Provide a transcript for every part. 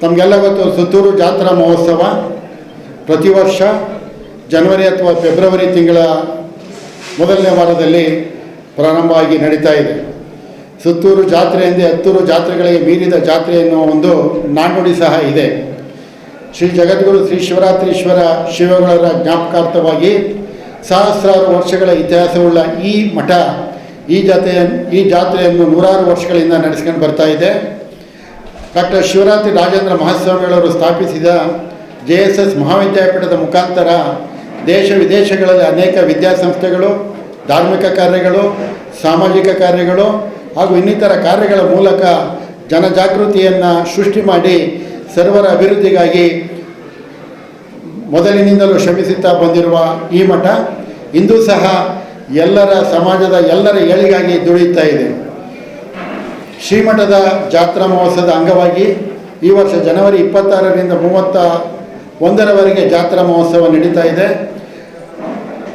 ತಮಗೆಲ್ಲ ಗೊತ್ತು, ಸುತ್ತೂರು ಜಾತ್ರಾ ಮಹೋತ್ಸವ ಪ್ರತಿ ವರ್ಷ ಜನವರಿ ಅಥವಾ ಫೆಬ್ರವರಿ ತಿಂಗಳ ಮೊದಲನೇ ವಾರದಲ್ಲಿ ಪ್ರಾರಂಭ ಆಗಿ ನಡೀತಾ ಇದೆ. ಸುತ್ತೂರು ಜಾತ್ರೆ ಎಂದೇ ಹತ್ತೂರು ಜಾತ್ರೆಗಳಿಗೆ ಮೀರಿದ ಜಾತ್ರೆ ಎನ್ನುವ ಒಂದು ನಾಣ್ಣುಡಿ ಸಹ ಇದೆ. ಶ್ರೀ ಜಗದ್ಗುರು ಶ್ರೀ ಶಿವರಾತ್ರೀಶ್ವರ ಶಿವಗಳರ ಜ್ಞಾಪಕಾರ್ಥವಾಗಿ ಸಹಸ್ರಾರು ವರ್ಷಗಳ ಇತಿಹಾಸವುಳ್ಳ ಈ ಮಠ, ಈ ಜಾತ್ರೆಯನ್ನು ಈ ಜಾತ್ರೆಯನ್ನು ನೂರಾರು ವರ್ಷಗಳಿಂದ ನಡೆಸ್ಕೊಂಡು ಬರ್ತಾ ಇದೆ. ಡಾಕ್ಟರ್ ಶಿವರಾತ್ರಿ ರಾಜೇಂದ್ರ ಮಹಾಸ್ವಾಮಿಗಳವರು ಸ್ಥಾಪಿಸಿದ ಜೆ ಎಸ್ ಎಸ್ ಮಹಾವಿದ್ಯಾಪೀಠದ ಮುಖಾಂತರ ದೇಶ ವಿದೇಶಗಳಲ್ಲಿ ಅನೇಕ ವಿದ್ಯಾಸಂಸ್ಥೆಗಳು, ಧಾರ್ಮಿಕ ಕಾರ್ಯಗಳು, ಸಾಮಾಜಿಕ ಕಾರ್ಯಗಳು ಹಾಗೂ ಇನ್ನಿತರ ಕಾರ್ಯಗಳ ಮೂಲಕ ಜನಜಾಗೃತಿಯನ್ನು ಸೃಷ್ಟಿ ಮಾಡಿ ಸರ್ವರ ಅಭಿವೃದ್ಧಿಗಾಗಿ ಮೊದಲಿನಿಂದಲೂ ಶ್ರಮಿಸುತ್ತಾ ಬಂದಿರುವ ಈ ಮಠ ಇಂದು ಸಹ ಎಲ್ಲರ ಸಮಾಜದ ಎಲ್ಲರ ಏಳಿಗಾಗಿ ದುಡಿಯುತ್ತಾ ಇದೆ. ಶ್ರೀಮಠದ ಜಾತ್ರಾ ಮಹೋತ್ಸವದ ಅಂಗವಾಗಿ ಈ ವರ್ಷ ಜನವರಿ ಇಪ್ಪತ್ತಾರರಿಂದ ಮೂವತ್ತ ಒಂದರವರೆಗೆ ಜಾತ್ರಾ ಮಹೋತ್ಸವ ನಡೀತಾ ಇದೆ.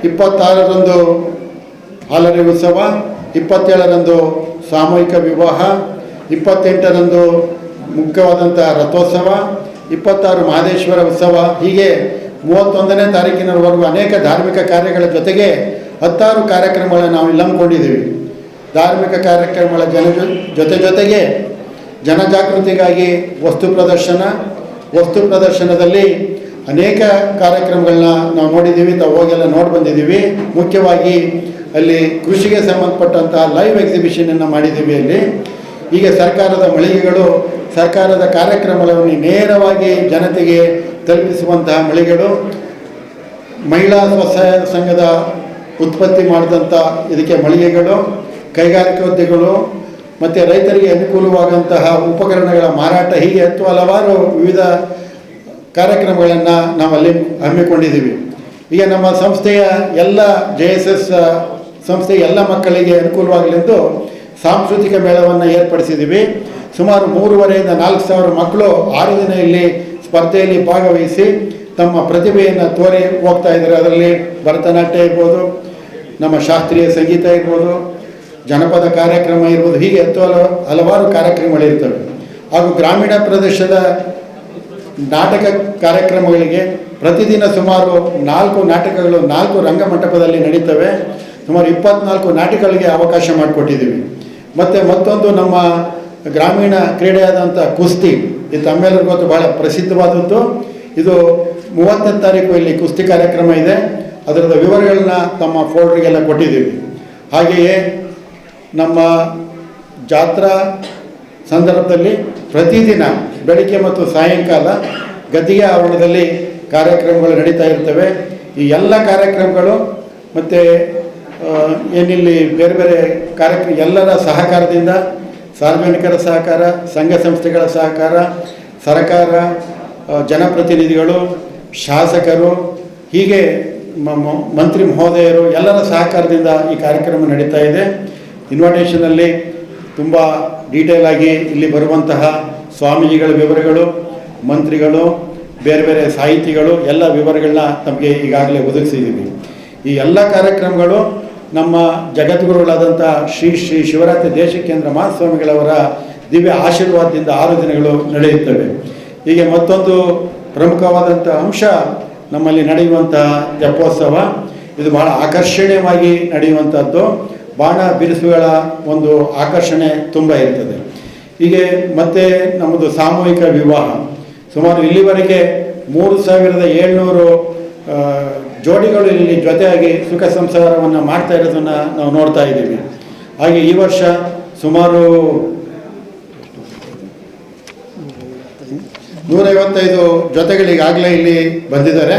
ಇಪ್ಪತ್ತಾರರಂದು ಹಾಲರಿ ಉತ್ಸವ, ಇಪ್ಪತ್ತೇಳರಂದು ಸಾಮೂಹಿಕ ವಿವಾಹ, ಇಪ್ಪತ್ತೆಂಟರಂದು ಮುಖ್ಯವಾದಂಥ ರಥೋತ್ಸವ, ಇಪ್ಪತ್ತಾರು ಮಹದೇಶ್ವರ ಉತ್ಸವ, ಹೀಗೆ ಮೂವತ್ತೊಂದನೇ ತಾರೀಕಿನವರೆಗೂ ಅನೇಕ ಧಾರ್ಮಿಕ ಕಾರ್ಯಗಳ ಜೊತೆಗೆ ಹತ್ತಾರು ಕಾರ್ಯಕ್ರಮಗಳನ್ನು ನಾವು ಇಲ್ಲಿ ಧಾರ್ಮಿಕ ಕಾರ್ಯಕ್ರಮಗಳ ಜನ ಜೊತೆ ಜೊತೆಗೆ ಜನಜಾಗೃತಿಗಾಗಿ ವಸ್ತು ಪ್ರದರ್ಶನ, ವಸ್ತು ಪ್ರದರ್ಶನದಲ್ಲಿ ಅನೇಕ ಕಾರ್ಯಕ್ರಮಗಳನ್ನ ನಾವು ನೋಡಿದ್ದೀವಿ, ತಾವು ಹೋಗೆಲ್ಲ ನೋಡಿ ಬಂದಿದ್ದೀವಿ. ಮುಖ್ಯವಾಗಿ ಅಲ್ಲಿ ಕೃಷಿಗೆ ಸಂಬಂಧಪಟ್ಟಂತಹ ಲೈವ್ ಎಕ್ಸಿಬಿಷನನ್ನು ಮಾಡಿದ್ದೀವಿ ಅಲ್ಲಿ. ಈಗ ಸರ್ಕಾರದ ಮಳಿಗೆಗಳು, ಸರ್ಕಾರದ ಕಾರ್ಯಕ್ರಮಗಳನ್ನು ನೇರವಾಗಿ ಜನತೆಗೆ ತಲುಪಿಸುವಂತಹ ಮಳಿಗೆಗಳು, ಮಹಿಳಾ ಸ್ವಸಹಾಯ ಸಂಘದ ಉತ್ಪತ್ತಿ ಮಾಡಿದಂಥ ಇದಕ್ಕೆ ಮಳಿಗೆಗಳು ಕೈಗಾರಿಕೋದ್ಯಗಳು ಮತ್ತು ರೈತರಿಗೆ ಅನುಕೂಲವಾದಂತಹ ಉಪಕರಣಗಳ ಮಾರಾಟ ಹೀಗೆ ಅಥವಾ ಹಲವಾರು ವಿವಿಧ ಕಾರ್ಯಕ್ರಮಗಳನ್ನು ನಾವಲ್ಲಿ ಹಮ್ಮಿಕೊಂಡಿದ್ದೀವಿ. ಈಗ ನಮ್ಮ ಸಂಸ್ಥೆಯ ಎಲ್ಲ ಜೆ ಎಸ್ ಎಸ್ ಸಂಸ್ಥೆಯ ಎಲ್ಲ ಮಕ್ಕಳಿಗೆ ಅನುಕೂಲವಾಗಲೆಂದು ಸಾಂಸ್ಕೃತಿಕ ಮೇಳವನ್ನು ಏರ್ಪಡಿಸಿದ್ದೀವಿ. ಸುಮಾರು ಮೂರುವರೆಯಿಂದ ನಾಲ್ಕು ಸಾವಿರ ಮಕ್ಕಳು ಆರು ದಿನ ಇಲ್ಲಿ ಸ್ಪರ್ಧೆಯಲ್ಲಿ ಭಾಗವಹಿಸಿ ತಮ್ಮ ಪ್ರತಿಭೆಯನ್ನು ತೋರಿ ಹೋಗ್ತಾ ಇದ್ದಾರೆ. ಅದರಲ್ಲಿ ಭರತನಾಟ್ಯ ಇರ್ಬೋದು, ನಮ್ಮ ಶಾಸ್ತ್ರೀಯ ಸಂಗೀತ ಇರ್ಬೋದು ಜನಪದ ಕಾರ್ಯಕ್ರಮ ಇರ್ಬೋದು, ಹೀಗೆ ಹತ್ತು ಹಲ ಹಲವಾರು ಕಾರ್ಯಕ್ರಮಗಳಿರ್ತವೆ ಹಾಗೂ ಗ್ರಾಮೀಣ ಪ್ರದೇಶದ ನಾಟಕ ಕಾರ್ಯಕ್ರಮಗಳಿಗೆ ಪ್ರತಿದಿನ ಸುಮಾರು ನಾಲ್ಕು ನಾಟಕಗಳು, ನಾಲ್ಕು ರಂಗಮಂಟಪದಲ್ಲಿ ನಡೀತವೆ. ಸುಮಾರು ಇಪ್ಪತ್ನಾಲ್ಕು ನಾಟಕಗಳಿಗೆ ಅವಕಾಶ ಮಾಡಿಕೊಟ್ಟಿದ್ದೀವಿ. ಮತ್ತು ಮತ್ತೊಂದು ನಮ್ಮ ಗ್ರಾಮೀಣ ಕ್ರೀಡೆಯಾದಂಥ ಕುಸ್ತಿ, ಇದು ತಮ್ಮೆಲ್ಲರಿಗೂ ಗೊತ್ತು, ಬಹಳ ಪ್ರಸಿದ್ಧವಾದದ್ದು. ಇದು ಮೂವತ್ತನೇ ತಾರೀಕು ಇಲ್ಲಿ ಕುಸ್ತಿ ಕಾರ್ಯಕ್ರಮ ಇದೆ. ಅದರದ ವಿವರಗಳನ್ನ ತಮ್ಮ ಫೋಲ್ಡ್ರಿಗೆಲ್ಲ ಕೊಟ್ಟಿದ್ದೀವಿ. ಹಾಗೆಯೇ ನಮ್ಮ ಜಾತ್ರಾ ಸಂದರ್ಭದಲ್ಲಿ ಪ್ರತಿದಿನ ಬೆಳಿಗ್ಗೆ ಮತ್ತು ಸಾಯಂಕಾಲ ಗದ್ದಿಗೆ ಆವರಣದಲ್ಲಿ ಕಾರ್ಯಕ್ರಮಗಳು ನಡೀತಾ ಇರ್ತವೆ. ಈ ಎಲ್ಲ ಕಾರ್ಯಕ್ರಮಗಳು ಮತ್ತು ಏನಿಲ್ಲಿ ಬೇರೆ ಬೇರೆ ಕಾರ್ಯಕ್ರಮ ಎಲ್ಲರ ಸಹಕಾರದಿಂದ, ಸಾರ್ವಜನಿಕರ ಸಹಕಾರ, ಸಂಘ ಸಂಸ್ಥೆಗಳ ಸಹಕಾರ, ಸರ್ಕಾರ ಜನಪ್ರತಿನಿಧಿಗಳು, ಶಾಸಕರು, ಹೀಗೆ ಮಂತ್ರಿ ಮಹೋದಯರು ಎಲ್ಲರ ಸಹಕಾರದಿಂದ ಈ ಕಾರ್ಯಕ್ರಮ ನಡೀತಾ ಇದೆ. ಇನ್ವಿಟೇಷನಲ್ಲಿ ತುಂಬ ಡೀಟೇಲ್ ಆಗಿ ಇಲ್ಲಿ ಬರುವಂತಹ ಸ್ವಾಮೀಜಿಗಳ ವಿವರಗಳು, ಮಂತ್ರಿಗಳು, ಬೇರೆ ಬೇರೆ ಸಾಹಿತಿಗಳು, ಎಲ್ಲ ವಿವರಗಳನ್ನ ತಮಗೆ ಈಗಾಗಲೇ ಒದಗಿಸಿದ್ದೀವಿ. ಈ ಎಲ್ಲ ಕಾರ್ಯಕ್ರಮಗಳು ನಮ್ಮ ಜಗದ್ಗುರುಗಳಾದಂಥ ಶ್ರೀ ಶ್ರೀ ಶಿವರಾತ್ರಿ ದೇಶಕೇಂದ್ರ ಮಹಾಸ್ವಾಮಿಗಳವರ ದಿವ್ಯ ಆಶೀರ್ವಾದದಿಂದ ಆರು ದಿನಗಳು ನಡೆಯುತ್ತವೆ. ಹೀಗೆ ಮತ್ತೊಂದು ಪ್ರಮುಖವಾದಂಥ ಅಂಶ ನಮ್ಮಲ್ಲಿ ನಡೆಯುವಂತಹ ತೆಪ್ಪೋತ್ಸವ ಇದು ಬಹಳ ಆಕರ್ಷಣೀಯವಾಗಿ ನಡೆಯುವಂಥದ್ದು. ಬಾಣ ಬಿರುಸುಗಳ ಒಂದು ಆಕರ್ಷಣೆ ತುಂಬ ಇರ್ತದೆ. ಹೀಗೆ ಮತ್ತೆ ನಮ್ಮದು ಸಾಮೂಹಿಕ ವಿವಾಹ. ಸುಮಾರು ಇಲ್ಲಿವರೆಗೆ ಮೂರು ಸಾವಿರದ ಏಳ್ನೂರು ಜೋಡಿಗಳು ಇಲ್ಲಿ ಜೊತೆಯಾಗಿ ಸುಖ ಸಂಸಾರವನ್ನು ಮಾಡ್ತಾ ಇರೋದನ್ನು ನಾವು ನೋಡ್ತಾ ಇದ್ದೀವಿ. ಹಾಗೆ ಈ ವರ್ಷ ಸುಮಾರು ನೂರೈವತ್ತೈದು ಜೊತೆಗಳಿಗಾಗಲೇ ಇಲ್ಲಿ ಬಂದಿದ್ದಾರೆ.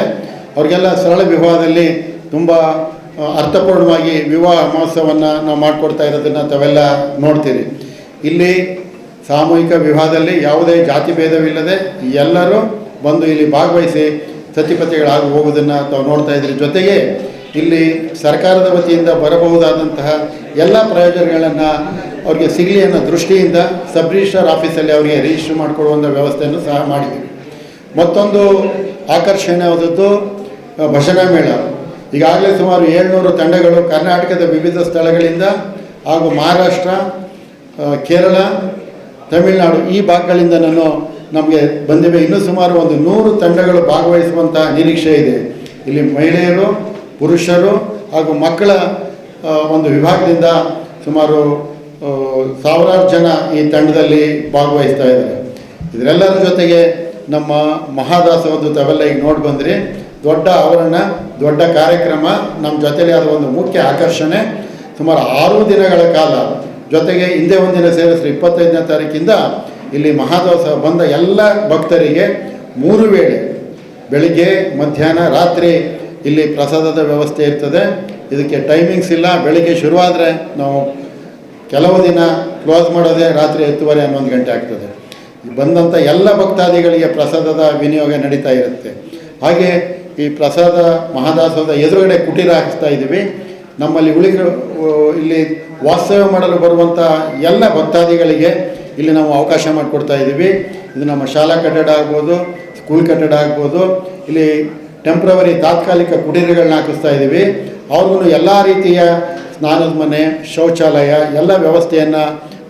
ಅವ್ರಿಗೆಲ್ಲ ಸರಳ ವಿವಾಹದಲ್ಲಿ ತುಂಬ ಅರ್ಥಪೂರ್ಣವಾಗಿ ವಿವಾಹ ಮಹೋತ್ಸವವನ್ನು ನಾವು ಮಾಡಿಕೊಡ್ತಾ ಇರೋದನ್ನು ತಾವೆಲ್ಲ ನೋಡ್ತೀರಿ. ಇಲ್ಲಿ ಸಾಮೂಹಿಕ ವಿವಾಹದಲ್ಲಿ ಯಾವುದೇ ಜಾತಿ ಭೇದವಿಲ್ಲದೆ ಎಲ್ಲರೂ ಬಂದು ಇಲ್ಲಿ ಭಾಗವಹಿಸಿ ಸತಿಪತಿಗಳಾಗಿ ಹೋಗೋದನ್ನು ತಾವು ನೋಡ್ತಾ ಇದ್ದೀರಿ. ಜೊತೆಗೆ ಇಲ್ಲಿ ಸರ್ಕಾರದ ವತಿಯಿಂದ ಬರಬಹುದಾದಂತಹ ಎಲ್ಲ ಪ್ರಯೋಜನಗಳನ್ನು ಅವ್ರಿಗೆ ಸಿಗಲಿ ಅನ್ನೋ ದೃಷ್ಟಿಯಿಂದ ಸಬ್ ರಿಜಿಸ್ಟ್ರಾರ್ ಆಫೀಸಲ್ಲಿ ಅವರಿಗೆ ರಿಜಿಸ್ಟರ್ ಮಾಡಿಕೊಡುವಂಥ ವ್ಯವಸ್ಥೆಯನ್ನು ಸಹ ಮಾಡಿದ್ದೀವಿ. ಮತ್ತೊಂದು ಆಕರ್ಷಣೀಯವಾದದ್ದು ಭಜನಾ ಮೇಳ. ಈಗಾಗಲೇ ಸುಮಾರು ಏಳ್ನೂರು ತಂಡಗಳು ಕರ್ನಾಟಕದ ವಿವಿಧ ಸ್ಥಳಗಳಿಂದ ಹಾಗೂ ಮಹಾರಾಷ್ಟ್ರ ಕೇರಳ, ತಮಿಳುನಾಡು ಈ ಭಾಗಗಳಿಂದ ನಾನು ನಮಗೆ ಬಂದಿವೆ. ಇನ್ನೂ ಸುಮಾರು ಒಂದು ನೂರು ತಂಡಗಳು ಭಾಗವಹಿಸುವಂಥ ನಿರೀಕ್ಷೆ ಇದೆ. ಇಲ್ಲಿ ಮಹಿಳೆಯರು, ಪುರುಷರು ಹಾಗೂ ಮಕ್ಕಳ ಒಂದು ವಿಭಾಗದಿಂದ ಸುಮಾರು ಸಾವಿರಾರು ಜನ ಈ ತಂಡದಲ್ಲಿ ಭಾಗವಹಿಸ್ತಾ ಇದ್ದಾರೆ. ಇದರೆಲ್ಲರ ಜೊತೆಗೆ ನಮ್ಮ ಮಹಾದಾಸವದ್ದು ತಾವೆಲ್ಲ ಈಗ ನೋಡಿ ಬಂದ್ರಿ ದೊಡ್ಡ ಆವರಣ, ದೊಡ್ಡ ಕಾರ್ಯಕ್ರಮ ನಮ್ಮ ಜೊತೆಯಲ್ಲಿ ಅದು ಒಂದು ಮುಖ್ಯ ಆಕರ್ಷಣೆ ಸುಮಾರು ಆರು ದಿನಗಳ ಕಾಲ. ಜೊತೆಗೆ ಹಿಂದೆ ಒಂದಿನ ಸೇರಿಸ್ರಿ, ಇಪ್ಪತ್ತೈದನೇ ತಾರೀಕಿಂದ ಇಲ್ಲಿ ಮಹಾದೋತ್ಸವ ಬಂದ ಎಲ್ಲ ಭಕ್ತರಿಗೆ ಮೂರು ವೇಳೆ ಬೆಳಿಗ್ಗೆ, ಮಧ್ಯಾಹ್ನ, ರಾತ್ರಿ ಇಲ್ಲಿ ಪ್ರಸಾದದ ವ್ಯವಸ್ಥೆ ಇರ್ತದೆ. ಇದಕ್ಕೆ ಟೈಮಿಂಗ್ಸ್ ಇಲ್ಲ. ಬೆಳಿಗ್ಗೆ ಶುರುವಾದರೆ ನಾವು ಕೆಲವು ದಿನ ಕ್ಲೋಸ್ ಮಾಡೋದೇ ರಾತ್ರಿ ಹತ್ತುವರೆ ಹನ್ನೊಂದು ಗಂಟೆ ಆಗ್ತದೆ. ಬಂದಂಥ ಎಲ್ಲ ಭಕ್ತಾದಿಗಳಿಗೆ ಪ್ರಸಾದದ ವಿನಿಯೋಗ ನಡೀತಾ ಇರುತ್ತೆ. ಹಾಗೆ ಈ ಪ್ರಸಾದ ಮಹಾದಾಸದ ಎದುರುಗಡೆ ಕುಟೀರ ಹಾಕಿಸ್ತಾ ಇದ್ದೀವಿ. ನಮ್ಮಲ್ಲಿ ಉಳಿದ ಇಲ್ಲಿ ವಾಸ್ತವ್ಯ ಮಾಡಲು ಬರುವಂಥ ಎಲ್ಲ ಭಕ್ತಾದಿಗಳಿಗೆ ಇಲ್ಲಿ ನಾವು ಅವಕಾಶ ಮಾಡಿಕೊಡ್ತಾ ಇದ್ದೀವಿ. ಇದು ನಮ್ಮ ಶಾಲಾ ಕಟ್ಟಡ ಆಗ್ಬೋದು, ಸ್ಕೂಲ್ ಕಟ್ಟಡ ಆಗ್ಬೋದು, ಇಲ್ಲಿ ಟೆಂಪ್ರವರಿ ತಾತ್ಕಾಲಿಕ ಕುಟೀರಗಳನ್ನ ಹಾಕಿಸ್ತಾ ಇದ್ದೀವಿ. ಅವ್ರಿಗೂ ಎಲ್ಲ ರೀತಿಯ ಸ್ನಾನದ ಮನೆ ಶೌಚಾಲಯ, ಎಲ್ಲ ವ್ಯವಸ್ಥೆಯನ್ನು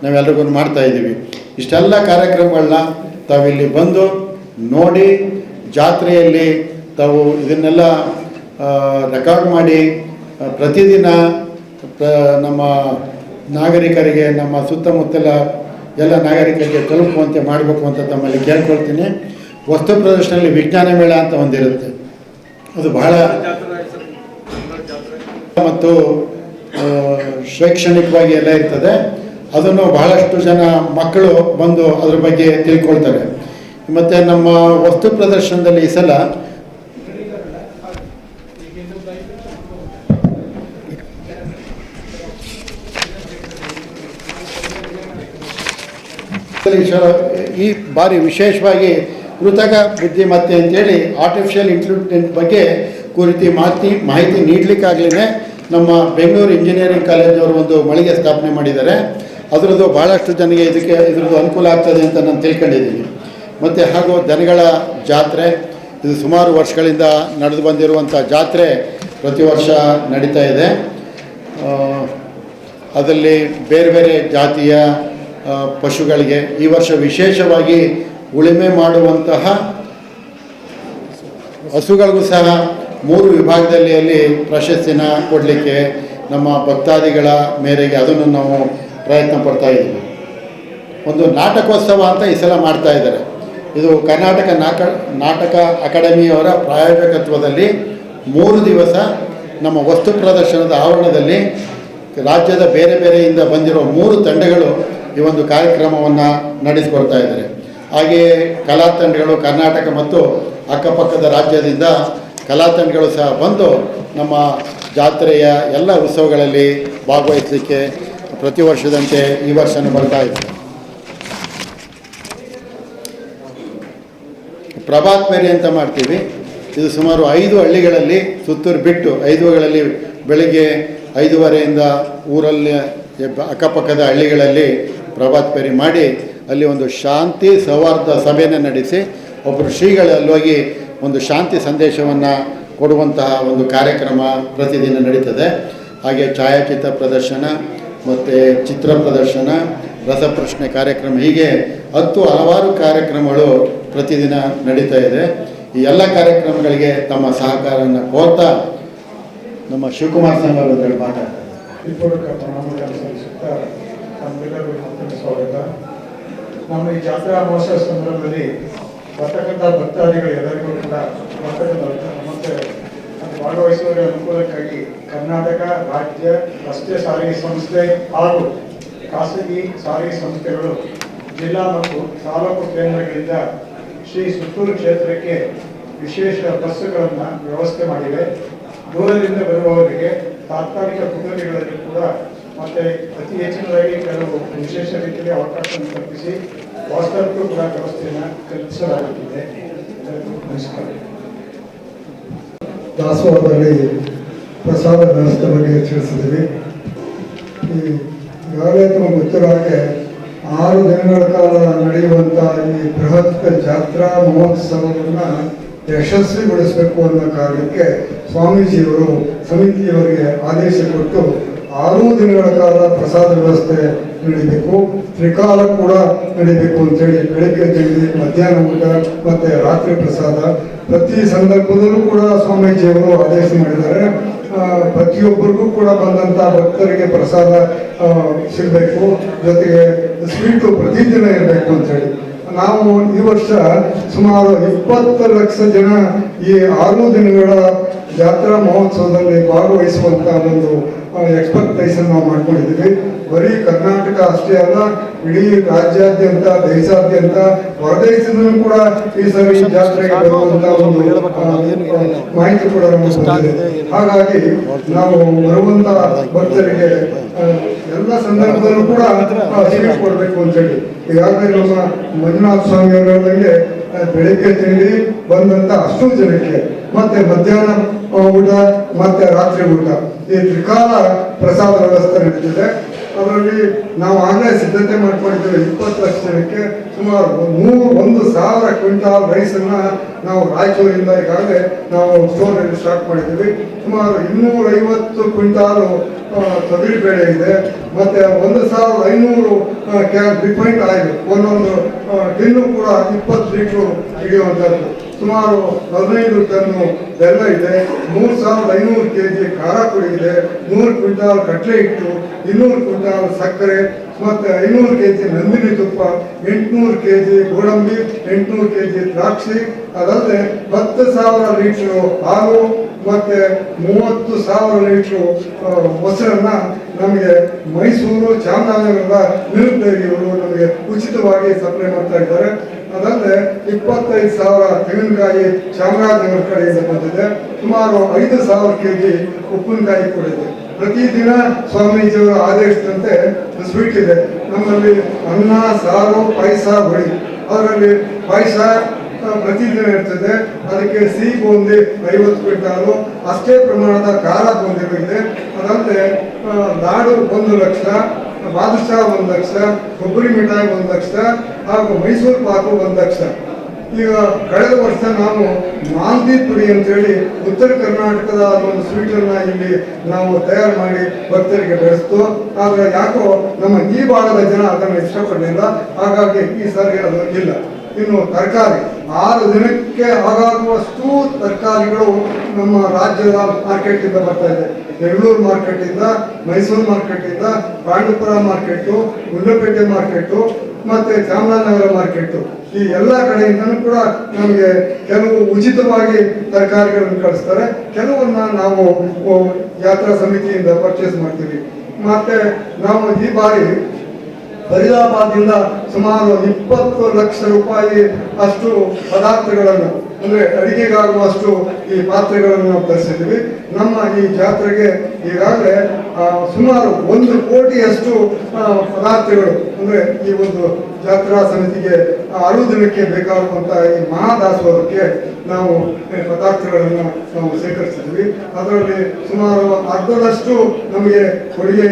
ನಾವೆಲ್ಲರಿಗೂ ಮಾಡ್ತಾ ಇದ್ದೀವಿ. ಇಷ್ಟೆಲ್ಲ ಕಾರ್ಯಕ್ರಮಗಳನ್ನ ತಾವಿಲ್ಲಿ ಬಂದು ನೋಡಿ ಜಾತ್ರೆಯಲ್ಲಿ ತಾವು ಇದನ್ನೆಲ್ಲ ರೆಕಾರ್ಡ್ ಮಾಡಿ ಪ್ರತಿದಿನ ಪ್ರ- ನಮ್ಮ ನಾಗರಿಕರಿಗೆ, ನಮ್ಮ ಸುತ್ತಮುತ್ತಲ ಎಲ್ಲ ನಾಗರಿಕರಿಗೆ ತಲುಪುವಂತೆ ಮಾಡಬೇಕು ಅಂತ ತಮ್ಮಲ್ಲಿ ಕೇಳ್ಕೊಳ್ತೀನಿ. ವಸ್ತು ಪ್ರದರ್ಶನದಲ್ಲಿ ವಿಜ್ಞಾನ ಮೇಳ ಅಂತ ಒಂದಿರುತ್ತೆ. ಅದು ಬಹಳ ಮತ್ತು ಶೈಕ್ಷಣಿಕವಾಗಿ ಎಲ್ಲ ಇರ್ತದೆ. ಅದನ್ನು ಬಹಳಷ್ಟು ಜನ ಮಕ್ಕಳು ಬಂದು ಅದ್ರ ಬಗ್ಗೆ ತಿಳ್ಕೊಳ್ತಾರೆ. ಮತ್ತು ನಮ್ಮ ವಸ್ತು ಪ್ರದರ್ಶನದಲ್ಲಿ ಈ ಸಲ ಈ ಬಾರಿ ವಿಶೇಷವಾಗಿ ಕೃತಕ ಬುದ್ಧಿಮತ್ತೆ ಅಂತೇಳಿ ಆರ್ಟಿಫಿಷಿಯಲ್ ಇಂಟೆಲಿಜೆನ್ಸ್ ಬಗ್ಗೆ ಕುರಿತು ಮಾಹಿತಿ ಮಾಹಿತಿ ನೀಡಲಿಕ್ಕಾಗಲೇ ನಮ್ಮ ಬೆಂಗಳೂರು ಇಂಜಿನಿಯರಿಂಗ್ ಕಾಲೇಜವರು ಒಂದು ಮಳಿಗೆ ಸ್ಥಾಪನೆ ಮಾಡಿದ್ದಾರೆ. ಅದರದ್ದು ಭಾಳಷ್ಟು ಜನಗೆ ಇದಕ್ಕೆ, ಇದರದ್ದು ಅನುಕೂಲ ಆಗ್ತದೆ ಅಂತ ನಾನು ತಿಳ್ಕೊಂಡಿದ್ದೀನಿ. ಮತ್ತು ಹಾಗೂ ದನಗಳ ಜಾತ್ರೆ, ಇದು ಸುಮಾರು ವರ್ಷಗಳಿಂದ ನಡೆದು ಬಂದಿರುವಂಥ ಜಾತ್ರೆ ಪ್ರತಿ ವರ್ಷ ನಡೀತಾ ಇದೆ. ಅದರಲ್ಲಿ ಬೇರೆ ಬೇರೆ ಜಾತಿಯ ಪಶುಗಳಿಗೆ ಈ ವರ್ಷ ವಿಶೇಷವಾಗಿ ಉಳುಮೆ ಮಾಡುವಂತಹ ಹಸುಗಳಿಗೂ ಸಹ ಮೂರು ವಿಭಾಗದಲ್ಲಿ ಅಲ್ಲಿ ಪ್ರಶಸ್ತಿನ ಕೊಡಲಿಕ್ಕೆ ನಮ್ಮ ಭಕ್ತಾದಿಗಳ ಮೇರೆಗೆ ಅದನ್ನು ನಾವು ಪ್ರಯತ್ನ ಪಡ್ತಾ ಇದ್ದೀವಿ. ಒಂದು ನಾಟಕೋತ್ಸವ ಅಂತ ಈ ಸಲ ಮಾಡ್ತಾ ಇದ್ದಾರೆ. ಇದು ಕರ್ನಾಟಕ ನಾಟಕ ನಾಟಕ ಅಕಾಡೆಮಿಯವರ ಪ್ರಾಯೋಜಕತ್ವದಲ್ಲಿ ಮೂರು ದಿವಸ ನಮ್ಮ ವಸ್ತು ಪ್ರದರ್ಶನದ ಆವರಣದಲ್ಲಿ ರಾಜ್ಯದ ಬೇರೆ ಬೇರೆಯಿಂದ ಬಂದಿರೋ ಮೂರು ತಂಡಗಳು ಈ ಒಂದು ಕಾರ್ಯಕ್ರಮವನ್ನು ನಡೆಸಿಕೊಡ್ತಾ ಇದ್ದಾರೆ. ಹಾಗೆಯೇ ಕಲಾ ತಂಡಗಳು ಕರ್ನಾಟಕ ಮತ್ತು ಅಕ್ಕಪಕ್ಕದ ರಾಜ್ಯದಿಂದ ಕಲಾ ತಂಡಗಳು ಸಹ ಬಂದು ನಮ್ಮ ಜಾತ್ರೆಯ ಎಲ್ಲ ಉತ್ಸವಗಳಲ್ಲಿ ಭಾಗವಹಿಸಲಿಕ್ಕೆ ಪ್ರತಿ ವರ್ಷದಂತೆ ಈ ವರ್ಷನೂ ಬರ್ತಾ ಇದೆ. ಪ್ರಭಾತ್ ಮೇರಿ ಅಂತ ಮಾಡ್ತೀವಿ. ಇದು ಸುಮಾರು ಐದು ಹಳ್ಳಿಗಳಲ್ಲಿ ಸುತ್ತೂರು ಬಿಟ್ಟು ಐದುಗಳಲ್ಲಿ ಬೆಳಿಗ್ಗೆ ಐದೂವರೆಯಿಂದ ಊರಲ್ಲಿ ಅಕ್ಕಪಕ್ಕದ ಹಳ್ಳಿಗಳಲ್ಲಿ ಪ್ರಭಾತ್ ಪೇರಿ ಮಾಡಿ ಅಲ್ಲಿ ಒಂದು ಶಾಂತಿ ಸೌಹಾರ್ದ ಸಭೆಯನ್ನು ನಡೆಸಿ ಒಬ್ಬರು ಶ್ರೀಗಳು ಅಲ್ಲಿ ಹೋಗಿ ಒಂದು ಶಾಂತಿ ಸಂದೇಶವನ್ನು ಕೊಡುವಂತಹ ಒಂದು ಕಾರ್ಯಕ್ರಮ ಪ್ರತಿದಿನ ನಡೀತದೆ. ಹಾಗೆ ಛಾಯಾಚಿತ್ರ ಪ್ರದರ್ಶನ, ಮತ್ತು ಚಿತ್ರ ಪ್ರದರ್ಶನ, ರಸಪ್ರಶ್ನೆ ಕಾರ್ಯಕ್ರಮ, ಹೀಗೆ ಹತ್ತು ಹಲವಾರು ಕಾರ್ಯಕ್ರಮಗಳು ಪ್ರತಿದಿನ ನಡೀತಾ ಇದೆ. ಈ ಎಲ್ಲ ಕಾರ್ಯಕ್ರಮಗಳಿಗೆ ತಮ್ಮ ಸಹಕಾರವನ್ನು ಕೋರ್ತಾ ನಮ್ಮ ಶಿವಕುಮಾರ್ ಸಂಘ ಮಾತಾಡ್ತಾರೆ. ಸ್ವಾಗತ ನಮ್ಮ ಈ ಜಾತ್ರಾ ಮಹೋತ್ಸವ ಸಂದರ್ಭದಲ್ಲಿ ಬರ್ತಕ್ಕಂಥ ಭಕ್ತಾದಿಗಳು ಎಲ್ಲರಿಗೂ ಕೂಡ ಬರ್ತಕ್ಕಂಥ ಮತ್ತೆ ಭಾಗವಹಿಸುವವರ ಅನುಕೂಲಕ್ಕಾಗಿ ಕರ್ನಾಟಕ ರಾಜ್ಯ ರಸ್ತೆ ಸಾರಿಗೆ ಸಂಸ್ಥೆ ಹಾಗೂ ಖಾಸಗಿ ಸಾರಿಗೆ ಸಂಸ್ಥೆಗಳು, ಜಿಲ್ಲಾ ಮತ್ತು ತಾಲೂಕು ಕೇಂದ್ರಗಳಿಂದ ಶ್ರೀ ಸುತ್ತೂರು ಕ್ಷೇತ್ರಕ್ಕೆ ವಿಶೇಷ ಬಸ್ಸುಗಳನ್ನು ವ್ಯವಸ್ಥೆ ಮಾಡಿವೆ. ದೂರದಿಂದ ಬರುವವರಿಗೆ ತಾತ್ಕಾಲಿಕ ಕುಟುಂಬಗಳಲ್ಲಿ ಕೂಡ ಮತ್ತೆ ಅತಿ ಹೆಚ್ಚಿನದಾಗಿ ಕೆಲವು ವಿಶೇಷ ರೀತಿಯಲ್ಲಿ ಅವಕಾಶವನ್ನು ಕಲ್ಪಿಸಿ ವಾಸ್ತವಕ್ಕೂ ಕೂಡ ವ್ಯವಸ್ಥೆಯನ್ನು ಕಲ್ಪಿಸಲಾಗುತ್ತಿದೆ. ನಮಸ್ಕಾರ. ಪ್ರಸಾದ ವ್ಯವಸ್ಥೆ ಬಗ್ಗೆ ತಿಳಿಸಿದ್ದೀವಿ. ಈ ಈಗಾಗಲೇ ತಮಗೆ ಗೊತ್ತಿರೋ ಆರು ದಿನಗಳ ಕಾಲ ನಡೆಯುವಂಥ ಈ ಬೃಹತ್ ಜಾತ್ರಾ ಮಹೋತ್ಸವವನ್ನು ಯಶಸ್ವಿಗೊಳಿಸಬೇಕು ಅನ್ನೋ ಕಾರಣಕ್ಕೆ ಸ್ವಾಮೀಜಿಯವರು ಸಮಿತಿಯವರಿಗೆ ಆದೇಶ ಕೊಟ್ಟು ಆರು ದಿನಗಳ ಕಾಲ ಪ್ರಸಾದ ವ್ಯವಸ್ಥೆ ನಡೀಬೇಕು. ತ್ರಿಕಾಲ ಕೂಡ ನಡೀಬೇಕು ಅಂತೇಳಿ ಬೆಳಿಗ್ಗೆ ತಿಂಡಿ ಮಧ್ಯಾಹ್ನ ಊಟ ಮತ್ತೆ ರಾತ್ರಿ ಪ್ರಸಾದ. ಪ್ರತಿ ಸಂದರ್ಭದಲ್ಲೂ ಕೂಡ ಸ್ವಾಮೀಜಿಯವರು ಆದೇಶ ಮಾಡಿದ್ದಾರೆ. ಪ್ರತಿಯೊಬ್ಬರಿಗೂ ಕೂಡ ಬಂದಂತ ಭಕ್ತರಿಗೆ ಪ್ರಸಾದ ಸಿಗಬೇಕು. ಜೊತೆಗೆ ಸ್ವೀಟು ಪ್ರತಿದಿನ ಇರಬೇಕು ಅಂತೇಳಿ. ನಾವು ಈ ವರ್ಷ ಸುಮಾರು ಇಪ್ಪತ್ತು ಲಕ್ಷ ಜನ ಈ ಆರು ದಿನಗಳ ಜಾತ್ರಾ ಮಹೋತ್ಸವದಲ್ಲಿ ಭಾಗವಹಿಸುವಂತ ಒಂದು ಎಕ್ಸ್ಪೆಕ್ಟೇಷನ್ ನಾವು ಮಾಡ್ಕೊಂಡಿದ್ದೀವಿ. ಬರೀ ಕರ್ನಾಟಕ ಅಷ್ಟೇ ಅಲ್ಲ, ಇಡೀ ರಾಜ್ಯಾದ್ಯಂತ, ದೇಶಾದ್ಯಂತ ಹೊರದೇಶದಲ್ಲೂ ಕೂಡ ಈ ಸರಿ ಜಾತ್ರೆಗೆ ಬರುವಂತ ಒಂದು ಮಾಹಿತಿ ಕೂಡ ಬಂದಿದೆ. ಹಾಗಾಗಿ ನಾವು ಬರುವಂತ ಭಕ್ತರಿಗೆ ಎಲ್ಲ ಸಂದರ್ಭದಲ್ಲೂ ಕೂಡ ಸೇವೆ ಕೊಡಬೇಕು ಅಂತೇಳಿ ಈಗಾಗಲೇ ನಮ್ಮ ಮಂಜುನಾಥ ಸ್ವಾಮಿ ಅವರ ಬೆಳಿಗ್ಗೆ ತಿಂಡಿ ಬಂದಂತ ಅಷ್ಟು ಜನಕ್ಕೆ ಮತ್ತೆ ಮಧ್ಯಾಹ್ನ ಊಟ, ಮತ್ತೆ ರಾತ್ರಿ ಊಟ. ಈ ತ್ರಿಕಾಲ ಪ್ರಸಾದ ವ್ಯವಸ್ಥೆ ನಡೀತಿದೆ. ಅದರಲ್ಲಿ ನಾವು ಆಗಲೇ ಸಿದ್ಧತೆ ಮಾಡ್ಕೊಂಡಿದ್ದೇವೆ, ಇಪ್ಪತ್ತು ಲಕ್ಷ ಜನಕ್ಕೆ ಸುಮಾರು ಮೂರು, ಒಂದು ಸಾವಿರ ಕ್ವಿಂಟಾಲ್ ರೈಸನ್ನ ನಾವು ರಾಯಚೂರಿಂದ ಈಗಾಗಲೇ ನಾವು ಸ್ಟೋರ್ನಲ್ಲಿ ಸ್ಟಾಕ್ ಮಾಡಿದ್ದೀವಿ. ಸುಮಾರು ಇನ್ನೂರ ಐವತ್ತು ಕ್ವಿಂಟಾಲು ತೊಗರಿ ಬೇಳೆ ಇದೆ. ಮತ್ತೆ ಒಂದು ಸಾವಿರದ ಐನೂರು ಕ್ಯಾನ್ ರಿಫೈಂಡ್ ಆಯಿಲ್, ಒಂದೊಂದು ಟಿನ್ನು ಕೂಡ ಇಪ್ಪತ್ತು ಲೀಟ್ರು ಹಿಡಿಯುವಂಥದ್ದು. ಸುಮಾರು ಹದಿನೈದು ಟನ್ನು ಬೆಲ್ಲ ಇದೆ, ಮೂರು ಸಾವಿರದ ಐನೂರು ಕೆ ಜಿ ಖಾರ ಪುಡಿ ಇದೆ ನೂರು ಕ್ವಿಂಟಾಲ್ ಕಟ್ಲೆ ಹಿಟ್ಟು, ಇನ್ನೂರು ಕ್ವಿಂಟಾಲ್ ಸಕ್ಕರೆ, ಮತ್ತು ಐನೂರು ಕೆ ಜಿ ನಂದಿನಿ ತುಪ್ಪ, ಎಂಟುನೂರು ಕೆ ಜಿ ಗೋಡಂಬಿ, ಎಂಟುನೂರು ಕೆ ಜಿ ದ್ರಾಕ್ಷಿ, ಅದಲ್ಲದೆ ಹತ್ತು ಸಾವಿರ ಲೀಟ್ರು ಹಾಲು, ಮತ್ತು ಮೂವತ್ತು ಸಾವಿರ ಲೀಟ್ರು ಮೊಸರನ್ನ ನಮಗೆ ಮೈಸೂರು, ಚಾಮರಾಜನಗರದ ನಿರುದ್ಯೋಗಿಗಳು ನಮಗೆ ಉಚಿತವಾಗಿ ಸಪ್ಲೈ ಮಾಡ್ತಾ ಇದ್ದಾರೆ. ಅದಲ್ಲದೆ ಇಪ್ಪತ್ತೈದು ಸಾವಿರ ತೆಂಗಿನಕಾಯಿ ಚಾಮರಾಜನಗರ ಕಡೆಯಿಂದ ಬಂದಿದೆ. ಸುಮಾರು ಐದು ಸಾವಿರ ಕೆ ಜಿ ಉಪ್ಪಿನಕಾಯಿ ಕೂಡ ಇದೆ. ಪ್ರತಿದಿನ ಸ್ವಾಮೀಜಿಯವರ ಆದೇಶದಂತೆ ಸ್ವೀಟ್ ಇದೆ. ನಮ್ಮಲ್ಲಿ ಅನ್ನ, ಸಾರು, ಪಾಯಸ ಬಳಿ ಅದರಲ್ಲಿ ಪಾಯಸ ಪ್ರತಿದಿನ ಇರ್ತದೆ ಅದಕ್ಕೆ ಸಿಹಿ ಬೂಂದಿ ಐವತ್ತು ಕ್ವಿಂಟಾಲು. ಅಷ್ಟೇ ಪ್ರಮಾಣದ ಖಾರ ಬೂಂದಿ ಇದೆ ಅದಲ್ಲದೆ ನಾಡು ಒಂದು ಲಕ್ಷ, ಬಾದುಷಾ ಒಂದು ಲಕ್ಷ, ಕೊಬ್ಬರಿ ಮಿಠಾಯಿ ಒಂದು ಲಕ್ಷ, ಹಾಗೂ ಮೈಸೂರು ಪಾಕು ಒಂದು ಲಕ್ಷ. ಈಗ ಕಳೆದ ವರ್ಷ ನಾವು ಮಾಲ್ದಿ ಪುಡಿ ಅಂತೇಳಿ ಉತ್ತರ ಕರ್ನಾಟಕದ ಒಂದು ಸ್ವೀಟನ್ನು ಇಲ್ಲಿ ನಾವು ತಯಾರು ಮಾಡಿ ಭಕ್ತರಿಗೆ ಬೆಳೆಸ್ತು. ಆದರೆ ಯಾಕೋ ನಮ್ಮ ಈ ಭಾಗದ ಜನ ಅದನ್ನು ಇಷ್ಟಪಡಲಿಲ್ಲ. ಹಾಗಾಗಿ ಈ ಸಾರಿ ಅದು ಇಲ್ಲ. ಇನ್ನು ತರಕಾರಿ. ಆರು ದಿನಕ್ಕೆ ಆಗಾಗುವಷ್ಟು ತರಕಾರಿಗಳು ನಮ್ಮ ರಾಜ್ಯದ ಮಾರ್ಕೆಟ್ ಇಂದ ಬರ್ತಾ ಇದೆ. ಬೆಂಗಳೂರು ಮಾರ್ಕೆಟ್ ಇಂದ ಮೈಸೂರು ಮಾರ್ಕೆಟ್ ಇಂದ ಪಾಂಡುಪುರ ಮಾರ್ಕೆಟ್ ಗುಂಡ್ಲಪೇಟೆ ಮಾರ್ಕೆಟ್ ಮತ್ತೆ ಚಾಮರಾಜನಗರ ಮಾರ್ಕೆಟ್ ಈ ಎಲ್ಲ ಕಡೆಯಿಂದನೂ ಕೂಡ ನಮಗೆ ಕೆಲವು ಉಚಿತವಾಗಿ ತರಕಾರಿಗಳನ್ನು ಕಳಿಸ್ತಾರೆ. ಕೆಲವನ್ನ ನಾವು ಯಾತ್ರಾ ಸಮಿತಿಯಿಂದ ಪರ್ಚೇಸ್ ಮಾಡ್ತೀವಿ. ಮತ್ತೆ ನಾವು ಈ ಬಾರಿ ಫರೀದಾಬಾದ್ನಿಂದ ಸುಮಾರು ಇಪ್ಪತ್ತು ಲಕ್ಷ ರೂಪಾಯಿ ಅಷ್ಟು ಪದಾರ್ಥಗಳನ್ನು, ಅಂದರೆ ಅಡಿಗೆಗಾಗುವಷ್ಟು ಈ ಪಾತ್ರೆಗಳನ್ನು ನಾವು ತರಿಸಿದ್ದೀವಿ. ನಮ್ಮ ಈ ಜಾತ್ರೆಗೆ ಈಗಾಗಲೇ ಸುಮಾರು ಒಂದು ಕೋಟಿಯಷ್ಟು ಪದಾರ್ಥಗಳು, ಅಂದರೆ ಈ ಒಂದು ಜಾತ್ರಾ ಸಮಿತಿಗೆ ಆರು ದಿನಕ್ಕೆ ಬೇಕಾಗುವಂಥ ಈ ಮಹಾದಾಸೋಹಕ್ಕೆ ನಾವು ಪದಾರ್ಥಗಳನ್ನು ನಾವು ಸೇಕರಿಸಿದ್ವಿ ಅದರಲ್ಲಿ ಸುಮಾರು ಅರ್ಧದಷ್ಟು ನಮಗೆ ಕೊಡುಗೆ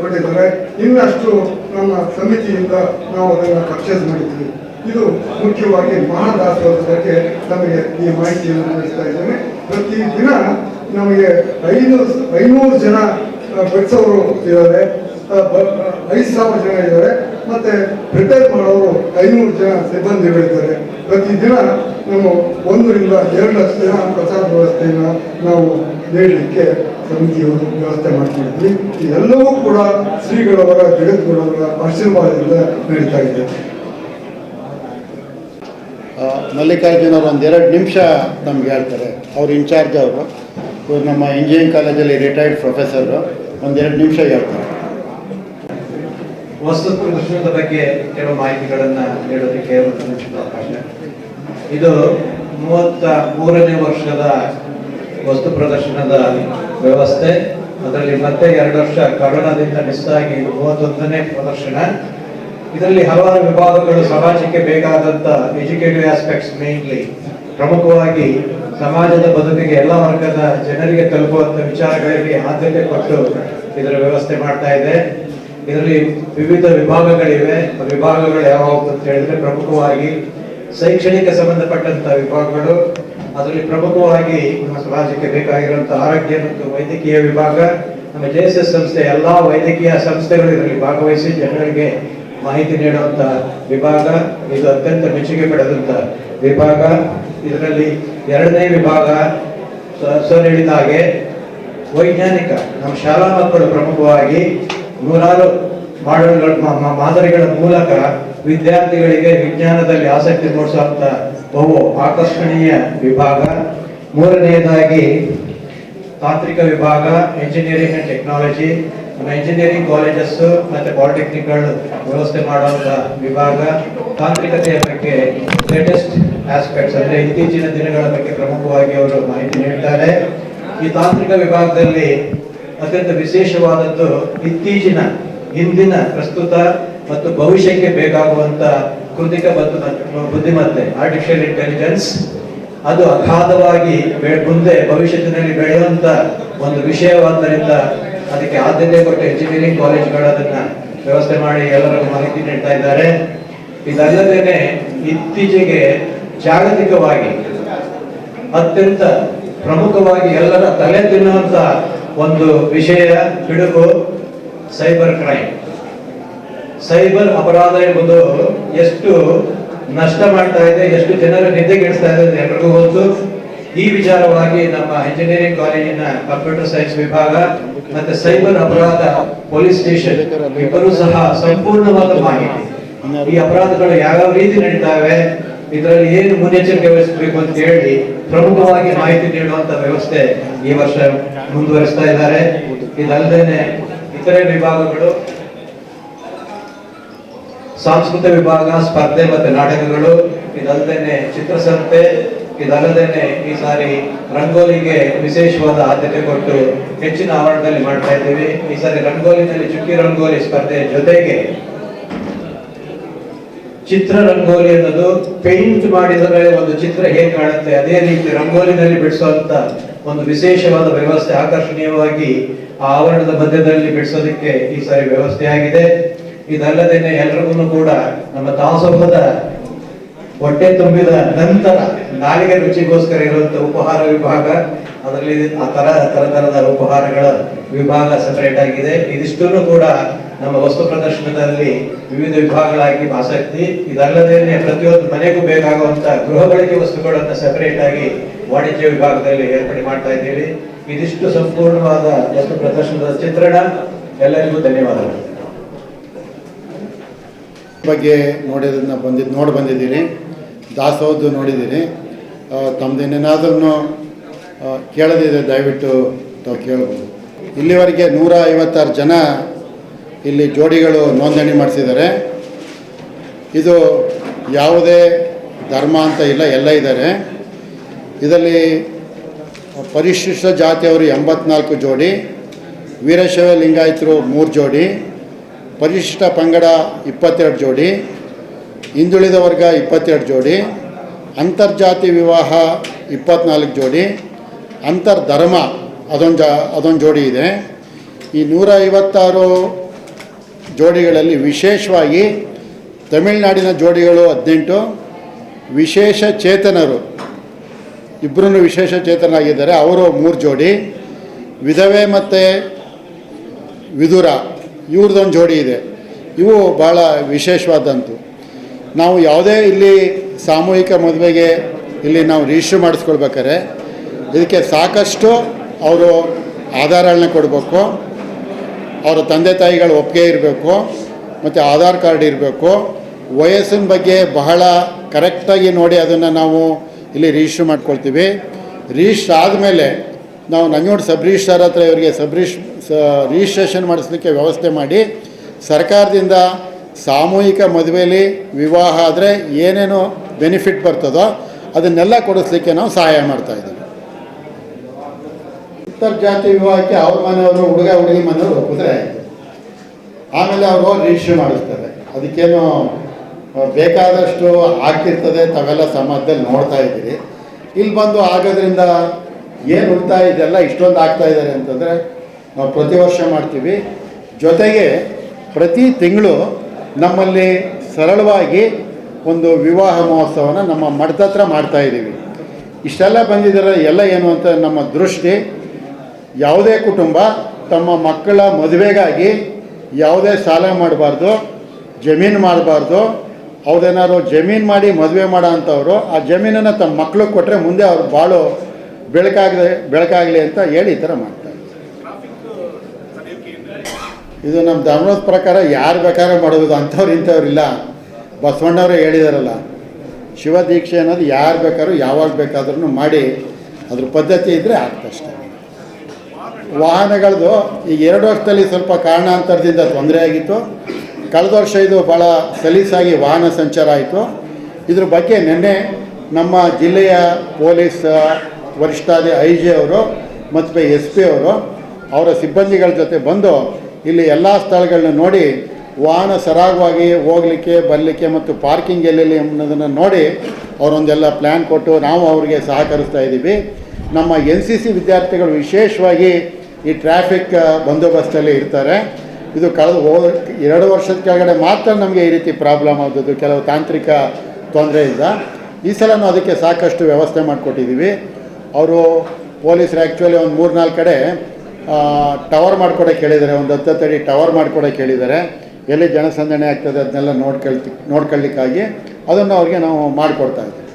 ಕೊಟ್ಟಿದ್ದಾರೆ. ಇನ್ನಷ್ಟು ನಮ್ಮ ಸಮಿತಿಯಿಂದ ನಾವು ಅದನ್ನು ಪರ್ಚೇಸ್ ಮಾಡಿದ್ವಿ ಇದು ಮುಖ್ಯವಾಗಿ ಮಹಾದಾಸೋಹದ ಬಗ್ಗೆ ನಮಗೆ ಈ ಮಾಹಿತಿಯನ್ನು ನೀಡಿಸ್ತಾ ಇದ್ದೇನೆ. ಪ್ರತಿ ದಿನ ನಮಗೆ ಐನೂರು ಐನೂರು ಜನ ಆ, ಬಡಿಸೋರು ಇದ್ದಾರೆ. ಐದು ಸಾವಿರ ಜನ ಇದ್ದಾರೆ. ಮತ್ತೆ ರಿಟೈರ್ ಮಾಡೋರು ಐನೂರು ಜನ ಸಿಬ್ಬಂದಿಗಳಿದ್ದಾರೆ. ಪ್ರತಿದಿನ ನಾವು ಒಂದರಿಂದ ಎರಡು ಲಕ್ಷ ಜನ ಪ್ರಸಾದ ವ್ಯವಸ್ಥೆಯನ್ನು ನಾವು ನೀಡಲಿಕ್ಕೆ ಸಮಿತಿಯವರು ವ್ಯವಸ್ಥೆ ಮಾಡ್ತೀವಿ ಈ ಎಲ್ಲವೂ ಕೂಡ ಶ್ರೀಗಳವರ ಜಗದ್ಗುರವರ ಆಶೀರ್ವಾದದಿಂದ ನಡೀತಾ ಇದೆ. ಮಲ್ಲಿಕಾರ್ಜುನ್ ಅವರು ಒಂದು ಎರಡು ನಿಮಿಷ ನಮ್ಗೆ ಹೇಳ್ತಾರೆ. ಅವ್ರು ಇನ್ಚಾರ್ಜ್ ಅವರು. ನಮ್ಮ ಇಂಜಿನಿಯರಿಂಗ್ ಕಾಲೇಜಲ್ಲಿ ರಿಟೈರ್ಡ್ ಪ್ರೊಫೆಸರು ಒಂದೆರಡು ನಿಮಿಷ ಹೇಳ್ತಾರೆ ವಸ್ತು ಪ್ರದರ್ಶನದ ಬಗ್ಗೆ ಕೆಲವು ಮಾಹಿತಿಗಳನ್ನ ನೀಡೋದಕ್ಕೆ ಅವಕಾಶ. ಇದು ಮೂವತ್ತ ಮೂರನೇ ವರ್ಷದ ವಸ್ತು ಪ್ರದರ್ಶನದ ವ್ಯವಸ್ಥೆ. ಅದರಲ್ಲಿ ಮತ್ತೆ ಎರಡು ವರ್ಷ ಕರೋನಾದಿಂದ ಮಿಸ್ ಆಗಿ ಮೂವತ್ತೊಂದನೇ ಪ್ರದರ್ಶನ. ಇದರಲ್ಲಿ ಹಲವಾರು ವಿಭಾಗಗಳು ಸಮಾಜಕ್ಕೆ ಬೇಕಾದಂತ ಎಜುಕೇಟಿವ್ ಆಸ್ಪೆಕ್ಟ್ಸ್ ಮೇನ್ಲಿ ಪ್ರಮುಖವಾಗಿ ಸಮಾಜದ ಬದುಕಿಗೆ ಎಲ್ಲ ವರ್ಗದ ಜನರಿಗೆ ತಲುಪುವಂತ ವಿಚಾರಗಳಿಗೆ ಆದ್ಯತೆ ಕೊಟ್ಟು ಇದರ ವ್ಯವಸ್ಥೆ ಮಾಡ್ತಾ ಇದೆ. ಇದರಲ್ಲಿ ವಿವಿಧ ವಿಭಾಗಗಳಿವೆ. ವಿಭಾಗಗಳು ಯಾವ ಅಂತ ಹೇಳಿದ್ರೆ ಪ್ರಮುಖವಾಗಿ ಶೈಕ್ಷಣಿಕ ಸಂಬಂಧಪಟ್ಟಂತ ವಿಭಾಗಗಳು. ಅದರಲ್ಲಿ ಪ್ರಮುಖವಾಗಿ ನಮ್ಮ ಸಮಾಜಕ್ಕೆ ಬೇಕಾಗಿರುವಂತಹ ಆರೋಗ್ಯ ಮತ್ತು ವೈದ್ಯಕೀಯ ವಿಭಾಗ, ನಮ್ಮ ಜೆ ಎಸ್ ಎಸ್ ಸಂಸ್ಥೆ, ಎಲ್ಲ ವೈದ್ಯಕೀಯ ಸಂಸ್ಥೆಗಳು ಇದರಲ್ಲಿ ಭಾಗವಹಿಸಿ ಜನರಿಗೆ ಮಾಹಿತಿ ನೀಡುವಂತ ವಿಭಾಗ. ಇದು ಅತ್ಯಂತ ಮೆಚ್ಚುಗೆ ಪಡೆದಂತ ವಿಭಾಗ. ಇದರಲ್ಲಿ ಎರಡನೇ ವಿಭಾಗ ಸರ್ ಹೇಳಿದ ಹಾಗೆ ವೈಜ್ಞಾನಿಕ, ನಮ್ಮ ಶಾಲಾ ಮಕ್ಕಳು ಪ್ರಮುಖವಾಗಿ ನೂರಾರು ಮಾಡಲ್ಗಳ ಮಾದರಿಗಳ ಮೂಲಕ ವಿದ್ಯಾರ್ಥಿಗಳಿಗೆ ವಿಜ್ಞಾನದಲ್ಲಿ ಆಸಕ್ತಿ ಮೂಡಿಸುವಂತ ಬಹು ಆಕರ್ಷಣೀಯ ವಿಭಾಗ. ಮೂರನೆಯದಾಗಿ ತಾಂತ್ರಿಕ ವಿಭಾಗ ಇಂಜಿನಿಯರಿಂಗ್ ಅಂಡ್ ಟೆಕ್ನಾಲಜಿ ನಮ್ಮ ಇಂಜಿನಿಯರಿಂಗ್ ಕಾಲೇಜಸ್ ಮತ್ತೆ ಪಾಲಿಟೆಕ್ನಿಕ್ಗಳು ವ್ಯವಸ್ಥೆ ಮಾಡುವಂತ ವಿಭಾಗ. ತಾಂತ್ರಿಕತೆಯ ಬಗ್ಗೆ ಲೇಟೆಸ್ಟ್ ಆಸ್ಪೆಕ್ಟ್ಸ್ ಅಂದ್ರೆ ಇತ್ತೀಚಿನ ದಿನಗಳ ಬಗ್ಗೆ ಪ್ರಮುಖವಾಗಿ ಅವರು ಮಾಹಿತಿ ನೀಡ್ತಾರೆ. ಈ ತಾಂತ್ರಿಕ ವಿಭಾಗದಲ್ಲಿ ಅತ್ಯಂತ ವಿಶೇಷವಾದದ್ದು ಇತ್ತೀಚಿನ, ಹಿಂದಿನ ಪ್ರಸ್ತುತ ಮತ್ತು ಭವಿಷ್ಯಕ್ಕೆ ಬೇಕಾಗುವಂತ ಕೃತಿಕ ಮತ್ತು ಬುದ್ಧಿಮತ್ತೆ ಆರ್ಟಿಫಿಷಿಯಲ್ ಇಂಟೆಲಿಜೆನ್ಸ್ ಅದು ಅಗಾಧವಾಗಿ ಮುಂದೆ ಭವಿಷ್ಯದಲ್ಲಿ ಬೆಳೆಯುವಂತ ಒಂದು ವಿಷಯವಾದ್ದರಿಂದ ಅದಕ್ಕೆ ಆದ್ಯತೆ ಕೊಟ್ಟು ಇಂಜಿನಿಯರಿಂಗ್ ಕಾಲೇಜ್ಗಳು ಅದನ್ನ ವ್ಯವಸ್ಥೆ ಮಾಡಿ ಎಲ್ಲರಿಗೂ ಮಾಹಿತಿ ನೀಡ್ತಾ ಇದ್ದಾರೆ. ಇದಲ್ಲದೇನೆ ಇತ್ತೀಚೆಗೆ ಜಾಗತಿಕವಾಗಿ ಅತ್ಯಂತ ಪ್ರಮುಖವಾಗಿ ಎಲ್ಲರ ತಲೆ ತಿನ್ನುವಂತ ಒಂದು ವಿಷಯ ಪಿಡುಗು ಸೈಬರ್ ಕ್ರೈಮ್. ಸೈಬರ್ ಅಪರಾಧ ಎಂಬುದು ಎಷ್ಟು ನಷ್ಟ ಮಾಡ್ತಾ ಇದೆ, ಎಷ್ಟು ಜನರ ನಿದ್ದೆಗೆಡಿಸ್ತಾ ಇದೆ ಎಲ್ರಿಗೂ ಗೊತ್ತು. ಈ ವಿಚಾರವಾಗಿ ನಮ್ಮ ಇಂಜಿನಿಯರಿಂಗ್ ಕಾಲೇಜಿನ ಕಂಪ್ಯೂಟರ್ ಸೈನ್ಸ್ ವಿಭಾಗ ಮತ್ತೆ ಸೈಬರ್ ಅಪರಾಧ ಪೊಲೀಸ್ ಸ್ಟೇಷನ್ ಇಬ್ಬರೂ ಸಹ ಸಂಪೂರ್ಣವಾದ ಮಾಹಿತಿ. ಈ ಅಪರಾಧಗಳು ಯಾವ್ಯಾವ ರೀತಿ ನಡೀತಾವೆ ಇದರಲ್ಲಿ ಏನು ಮುನ್ನೆಚ್ಚರಿಕೆ ವಹಿಸಬೇಕು ಅಂತ ಹೇಳಿ ಪ್ರಮುಖವಾಗಿ ಮಾಹಿತಿ ನೀಡುವಂತ ವ್ಯವಸ್ಥೆ ಈ ವರ್ಷ ಮುಂದುವರಿಸ್ತಾ ಇದ್ದಾರೆ. ಇದಲ್ಲದೇನೆ ಇತರೆ ವಿಭಾಗಗಳು ಸಾಂಸ್ಕೃತಿಕ ವಿಭಾಗ, ಸ್ಪರ್ಧೆ ಮತ್ತೆ ನಾಟಕಗಳು ಇದಲ್ಲದೆ ಚಿತ್ರಸಂತೆ, ಇದಲ್ಲದೇನೆ ಈ ಸಾರಿ ರಂಗೋಲಿಗೆ ವಿಶೇಷವಾದ ಆದ್ಯತೆ ಕೊಟ್ಟು ಹೆಚ್ಚಿನ ಆವರಣದಲ್ಲಿ ಮಾಡ್ತಾ ಇದ್ದೀವಿ. ಈ ಸಾರಿ ರಂಗೋಲಿನಲ್ಲಿ ಚುಕ್ಕಿ ರಂಗೋಲಿ ಸ್ಪರ್ಧೆ ಜೊತೆಗೆ ಚಿತ್ರ ರಂಗೋಲಿ ಅನ್ನೋದು ಪೇಂಟ್ ಮಾಡಿದರೆ ಒಂದು ಚಿತ್ರ ಹೇಗೆ ಕಾಣುತ್ತೆ, ಅದೇ ರೀತಿ ರಂಗೋಲಿನಲ್ಲಿ ಬಿಡಿಸುವಂತ ಒಂದು ವಿಶೇಷವಾದ ವ್ಯವಸ್ಥೆ, ಆಕರ್ಷಣೀಯವಾಗಿ ಆ ಆವರಣದ ಮಧ್ಯದಲ್ಲಿ ಬಿಡಿಸೋದಕ್ಕೆ ಈ ಸಾರಿ ವ್ಯವಸ್ಥೆ ಆಗಿದೆ. ಇದಲ್ಲದೇನೆ ಎಲ್ರಿಗೂ ಕೂಡ ನಮ್ಮ ದಾಸೋಹದ ಹೊಟ್ಟೆ ತುಂಬಿದ ನಂತರ ನಾಲಿಗೆ ರುಚಿಗೋಸ್ಕರ ಇರುವಂತ ಉಪಹಾರ ವಿಭಾಗ, ಅದರಲ್ಲಿ ಆ ತರ ತರ ತರದ ಉಪಹಾರಗಳ ವಿಭಾಗ ಸಪರೇಟ್ ಆಗಿದೆ. ಇದಿಷ್ಟೂ ಕೂಡ ನಮ್ಮ ವಸ್ತು ಪ್ರದರ್ಶನದಲ್ಲಿ ವಿವಿಧ ವಿಭಾಗಗಳಾಗಿ ಆಸಕ್ತಿ ಇದಲ್ಲದೇನೆ ಪ್ರತಿಯೊಂದು ಮನೆಗೂ ಬೇಕಾಗುವಂತ ಗೃಹ ಬಳಕೆ ವಸ್ತುಗಳನ್ನು ಸೆಪರೇಟ್ ಆಗಿ ವಾಣಿಜ್ಯ ವಿಭಾಗದಲ್ಲಿ ಏರ್ಪಡೆ ಮಾಡ್ತಾ ಇದ್ದೀವಿ. ಇದಿಷ್ಟು ಸಂಪೂರ್ಣವಾದ ವಸ್ತು ಪ್ರದರ್ಶನದ ಚಿತ್ರಣ. ಎಲ್ಲರಿಗೂ ಧನ್ಯವಾದಗಳು. ಬಗ್ಗೆ ನೋಡಿರೋದನ್ನ ಬಂದಿದ್ದು ನೋಡಿ ಬಂದಿದ್ದೀನಿ ದಾಸೋದು ನೋಡಿದ್ದೀನಿ ತಮ್ಮದೇನೇನಾದ್ರೂ ಕೇಳದಿದೆ ದಯವಿಟ್ಟು ತಾವು ಕೇಳ್ಬೋದು. ಇಲ್ಲಿವರೆಗೆ ನೂರ ಐವತ್ತಾರು ಜನ ಇಲ್ಲಿ ಜೋಡಿಗಳು ನೋಂದಣಿ ಮಾಡಿಸಿದ್ದಾರೆ. ಇದು ಯಾವುದೇ ಧರ್ಮ ಅಂತ ಇಲ್ಲ, ಎಲ್ಲ ಇದ್ದಾರೆ ಇದರಲ್ಲಿ ಪರಿಶಿಷ್ಟ ಜಾತಿಯವರು ಎಂಬತ್ನಾಲ್ಕು ಜೋಡಿ, ವೀರಶೈವ ಲಿಂಗಾಯತರು ಮೂರು ಜೋಡಿ, ಪರಿಶಿಷ್ಟ ಪಂಗಡ ಇಪ್ಪತ್ತೆರಡು ಜೋಡಿ, ಹಿಂದುಳಿದ ವರ್ಗ ಇಪ್ಪತ್ತೆರಡು ಜೋಡಿ, ಅಂತರ್ಜಾತಿ ವಿವಾಹ ಇಪ್ಪತ್ನಾಲ್ಕು ಜೋಡಿ, ಅಂತರ್ಧರ್ಮ ಅದೊಂದು ಜಾ, ಅದೊಂದು ಜೋಡಿ ಇದೆ. ಈ ನೂರ ಐವತ್ತಾರು ಜೋಡಿಗಳಲ್ಲಿ ವಿಶೇಷವಾಗಿ ತಮಿಳುನಾಡಿನ ಜೋಡಿಗಳು ಹದಿನೆಂಟು, ವಿಶೇಷ ಚೇತನರು. ಇಬ್ಬರೂ ವಿಶೇಷ ಚೇತನರಾಗಿದ್ದಾರೆ. ಅವರು ಮೂರು ಜೋಡಿ. ವಿಧವೆ ಮತ್ತು ವಿದುರ ಇವ್ರದ್ದೊಂದು ಜೋಡಿ ಇದೆ. ಇವು ಭಾಳ ವಿಶೇಷವಾದಂತು ನಾವು ಯಾವುದೇ ಇಲ್ಲಿ ಸಾಮೂಹಿಕ ಮದುವೆಗೆ ಇಲ್ಲಿ ನಾವು ರಿಜಿಸ್ಟ್ರ್ ಮಾಡಿಸ್ಕೊಳ್ಬೇಕಾರೆ ಇದಕ್ಕೆ ಸಾಕಷ್ಟು ಅವರು ಆಧಾರಗಳನ್ನ ಕೊಡಬೇಕು. ಅವರ ತಂದೆ ತಾಯಿಗಳ ಒಪ್ಪಿಗೆ ಇರಬೇಕು, ಮತ್ತು ಆಧಾರ್ ಕಾರ್ಡ್ ಇರಬೇಕು. ವಯಸ್ಸಿನ ಬಗ್ಗೆ ಬಹಳ ಕರೆಕ್ಟಾಗಿ ನೋಡಿ ಅದನ್ನು ನಾವು ಇಲ್ಲಿ ರಿಜಿಸ್ಟ್ರ್ ಮಾಡ್ಕೊಳ್ತೀವಿ. ರಿಜಿಸ್ಟ್ರ್ ಆದಮೇಲೆ ನಾವು ನಂಜೋಡು ಸಬ್ ರಿಜಿಸ್ಟ್ರಾರ್ ಹತ್ರ ಇವರಿಗೆ ಸಬ್ ರಿಜಿಸ್ ರಿಜಿಸ್ಟ್ರೇಷನ್ ಮಾಡಿಸ್ಲಿಕ್ಕೆ ವ್ಯವಸ್ಥೆ ಮಾಡಿ, ಸರ್ಕಾರದಿಂದ ಸಾಮೂಹಿಕ ಮದುವೆಯಲ್ಲಿ ವಿವಾಹ ಆದರೆ ಏನೇನು ಬೆನಿಫಿಟ್ ಬರ್ತದೋ ಅದನ್ನೆಲ್ಲ ಕೊಡಿಸ್ಲಿಕ್ಕೆ ನಾವು ಸಹಾಯ ಮಾಡ್ತಾ ಇದ್ದೀವಿ. ಅಂತರ್ಜಾತಿ ವಿವಾಹಕ್ಕೆ ಅವ್ರ ಮನೆಯವರು ಹುಡುಗ ಹುಡುಗಿ ಮನೆಯವರು ಒಪ್ಪಿದ್ರೆ ಆಯಿತು. ಆಮೇಲೆ ಅವರು ರಿಜಿಸ್ಟ್ರಿ ಮಾಡಿಸ್ತಾರೆ. ಅದಕ್ಕೇನು ಬೇಕಾದಷ್ಟು ಹಾಕಿರ್ತದೆ, ತಾವೆಲ್ಲ ಸಮಾಜದಲ್ಲಿ ನೋಡ್ತಾ ಇದ್ದೀರಿ. ಇಲ್ಲಿ ಬಂದು ಆಗೋದ್ರಿಂದ ಏನು ಉಳ್ತಾ ಇದೆಲ್ಲ ಇಷ್ಟೊಂದು ಆಗ್ತಾ ಇದ್ದಾರೆ ಅಂತಂದರೆ, ನಾವು ಪ್ರತಿ ವರ್ಷ ಮಾಡ್ತೀವಿ. ಜೊತೆಗೆ ಪ್ರತಿ ತಿಂಗಳು ನಮ್ಮಲ್ಲಿ ಸರಳವಾಗಿ ಒಂದು ವಿವಾಹ ಮಹೋತ್ಸವನ ನಮ್ಮ ಮಠದ ಹತ್ರ ಮಾಡ್ತಾ ಇದ್ದೀವಿ ಇಷ್ಟೆಲ್ಲ ಬಂದಿದ್ದಾರೆ, ಎಲ್ಲ ಏನು ಅಂತ ನಮ್ಮ ದೃಷ್ಟಿ. ಯಾವುದೇ ಕುಟುಂಬ ತಮ್ಮ ಮಕ್ಕಳ ಮದುವೆಗಾಗಿ ಯಾವುದೇ ಸಾಲ ಮಾಡಬಾರ್ದು, ಜಮೀನು ಮಾಡಬಾರ್ದು. ಅವ್ರೇನಾದ್ರು ಜಮೀನು ಮಾಡಿ ಮದುವೆ ಮಾಡೋ ಅಂಥವ್ರು ಆ ಜಮೀನನ್ನು ತಮ್ಮ ಮಕ್ಳಿಗೆ ಕೊಟ್ಟರೆ ಮುಂದೆ ಅವ್ರು ಬಾಳು ಬೆಳಕಾಗಲಿ ಬೆಳಕಾಗಲಿ ಅಂತ ಹೇಳಿ ಈ ಥರ ಮಾಡ್ತಾರೆ ಇದು ನಮ್ಮ ಧರ್ಮದ ಪ್ರಕಾರ ಯಾರು ಬೇಕಾದ್ರೆ ಮಾಡೋದು, ಅಂಥವ್ರು ಇಂಥವ್ರಿಲ್ಲ ಬಸವಣ್ಣವರೇ ಹೇಳಿದಾರಲ್ಲ, ಶಿವ ದೀಕ್ಷೆ ಅನ್ನೋದು ಯಾರು ಬೇಕಾದ್ರೂ ಯಾವಾಗ ಬೇಕಾದ್ರೂ ಮಾಡಿ, ಅದ್ರ ಪದ್ಧತಿ ಇದ್ದರೆ ಆಗ್ತಷ್ಟೇ. ವಾಹನಗಳದ್ದು ಈಗ ಎರಡು ವರ್ಷದಲ್ಲಿ ಸ್ವಲ್ಪ ಕಾರಣಾಂತರದಿಂದ ತೊಂದರೆ ಆಗಿತ್ತು. ಕಳೆದ ವರ್ಷ ಇದು ಭಾಳ ಸಲೀಸಾಗಿ ವಾಹನ ಸಂಚಾರ ಆಯಿತು. ಇದ್ರ ಬಗ್ಗೆ ನಿನ್ನೆ ನಮ್ಮ ಜಿಲ್ಲೆಯ ಪೊಲೀಸ್ ವರಿಷ್ಠಾಧಿ ಐ ಜಿ ಅವರು ಮತ್ತು ಎಸ್ ಪಿ ಅವರು ಅವರ ಸಿಬ್ಬಂದಿಗಳ ಜೊತೆ ಬಂದು ಇಲ್ಲಿ ಎಲ್ಲ ಸ್ಥಳಗಳನ್ನ ನೋಡಿ ವಾಹನ ಸರಾಗವಾಗಿ ಹೋಗಲಿಕ್ಕೆ, ಬರಲಿಕ್ಕೆ ಮತ್ತು ಪಾರ್ಕಿಂಗ್ ಎಲ್ಲೆಲ್ಲಿ ಅನ್ನೋದನ್ನು ನೋಡಿ ಅವರೊಂದೆಲ್ಲ ಪ್ಲ್ಯಾನ್ ಕೊಟ್ಟು ನಾವು ಅವರಿಗೆ ಸಹಕರಿಸ್ತಾ ಇದ್ದೀವಿ. ನಮ್ಮ ಎನ್ ಸಿ ಸಿ ವಿದ್ಯಾರ್ಥಿಗಳು ವಿಶೇಷವಾಗಿ ಈ ಟ್ರಾಫಿಕ್ ಬಂದೋಬಸ್ತಲ್ಲಿ ಇರ್ತಾರೆ. ಇದು ಕಳೆದ ಹೋ ಎರಡು ವರ್ಷದ ಕೆಳಗಡೆ ಮಾತ್ರ ನಮಗೆ ಈ ರೀತಿ ಪ್ರಾಬ್ಲಮ್ ಆದದ್ದು, ಕೆಲವು ತಾಂತ್ರಿಕ ತೊಂದರೆಯಿಂದ. ಈ ಸಲನೂ ಅದಕ್ಕೆ ಸಾಕಷ್ಟು ವ್ಯವಸ್ಥೆ ಮಾಡಿಕೊಟ್ಟಿದ್ದೀವಿ ಅವರು ಪೊಲೀಸರು ಆ್ಯಕ್ಚುಲಿ ಒಂದು ಮೂರು ನಾಲ್ಕು ಕಡೆ ಟವರ್ ಮಾಡ್ಕೊಡೋಕೆ ಕೇಳಿದ್ದಾರೆ ಒಂದು ಹತ್ತತ್ತು ಟವರ್ ಮಾಡ್ಕೊಡೋಕೆ ಕೇಳಿದ್ದಾರೆ ಎಲ್ಲಿ ಜನಸಂದಣಿ ಆಗ್ತದೆ ಅದನ್ನೆಲ್ಲ ನೋಡ್ಕೊಳ್ತಿ, ನೋಡ್ಕೊಳ್ಳಿಕ್ಕಾಗಿ ಅದನ್ನು ಅವ್ರಿಗೆ ನಾವು ಮಾಡಿಕೊಡ್ತಾ ಇದ್ದೀವಿ.